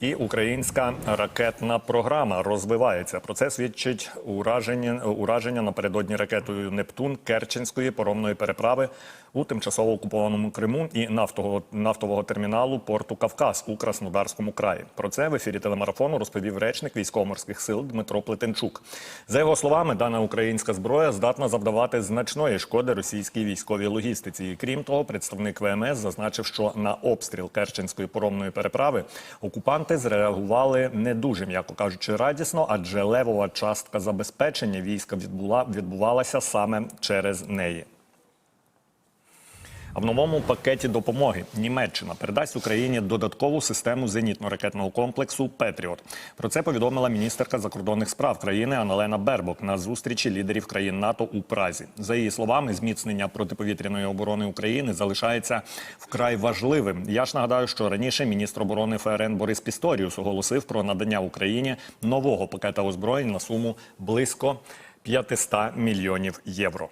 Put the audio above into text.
І українська ракетна програма розвивається. Про це свідчить ураження, ураження напередодні ракетою Нептун Керченської поромної переправи у тимчасово окупованому Криму і нафтового, нафтового терміналу порту Кавказ у Краснодарському краї. Про це в ефірі телемарафону розповів речник військово-морських сил Дмитро Плетенчук. За його словами, дана українська зброя здатна завдавати значної шкоди російській військовій логістиці. Крім того, представник ВМС зазначив, що на обстріл Керченської поромної переправи окупанти зреагували не дуже, м'яко кажучи, радісно, адже левова частка забезпечення війська відбула відбувалася саме через неї. А в новому пакеті допомоги Німеччина передасть Україні додаткову систему зенітно-ракетного комплексу Петріот. Про це повідомила міністерка закордонних справ країни Аналена Бербок на зустрічі лідерів країн НАТО у Празі. За її словами, зміцнення протиповітряної оборони України залишається вкрай важливим. Я ж нагадаю, що раніше міністр оборони ФРН Борис Пісторіус оголосив про надання Україні нового пакета озброєнь на суму близько 500 мільйонів євро.